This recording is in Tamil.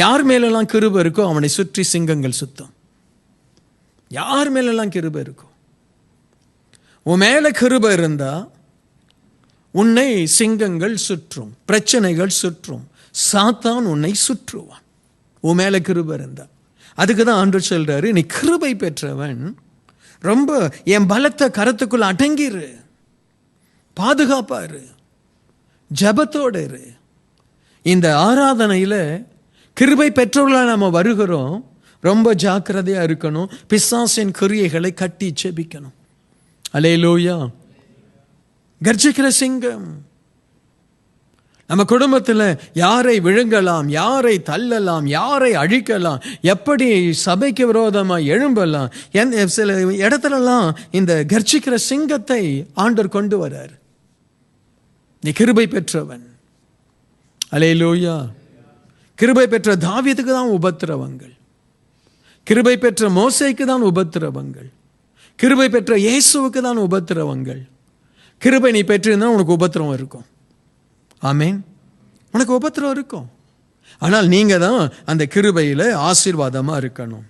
யார் மேலெல்லாம் கிருபை இருக்கோ அவனை சுற்றி சிங்கங்கள் சுத்தம். யார் மேலெல்லாம் கிருபை இருக்கோ. உன் மேலே கிருபை இருந்தால் உன்னை சிங்கங்கள் சுற்றும் பிரச்சனைகள் சுற்றும். சாத்தான் உன்னை சுற்றுவான். உன் மேலே கிருபை இருந்தா. அதுக்கு தான் ஆண்டு சொல்கிறாரு நீ கிருபை பெற்றவன் ரொம்ப என் பலத்த கரத்துக்குள்ள அடங்கிரு. பாதுகாப்பாரு ஜபத்தோடு இரு. இந்த ஆராதனையில் கிருபை பெற்றவர்களாக நம்ம வருகிறோம். ரொம்ப ஜாக்கிரதையாக இருக்கணும். பிசாசின் கிரியைகளை கட்டி செபிக்கணும். அலே லோயா கர்ஜிக்கிற சிங்கம். நம்ம குடும்பத்தில் யாரை விழுங்கலாம் யாரை தள்ளலாம் யாரை அழிக்கலாம் எப்படி சபைக்கு விரோதமாக எழும்பலாம் என் சில இடத்துலலாம் இந்த கர்ஜிக்கிற சிங்கத்தை ஆண்டர் கொண்டு வரார். நீ கிருபை பெற்றவன். அலே லோயா கிருபை பெற்ற தாவியத்துக்கு தான் உபத்திரவங்கள். கிருபை பெற்ற மோசைக்கு தான் உபத்திரவங்கள். கிருபை பெற்ற இயேசுவுக்கு தான் உபத்திரவங்கள். கிருபை நீ பெற்றிருந்தா உனக்கு உபத்திரவம் இருக்கும். ஆமேன். உனக்கு உபத்திரம் இருக்கும். ஆனால் நீங்கள் தான் அந்த கிருபையில் ஆசீர்வாதமாக இருக்கணும்.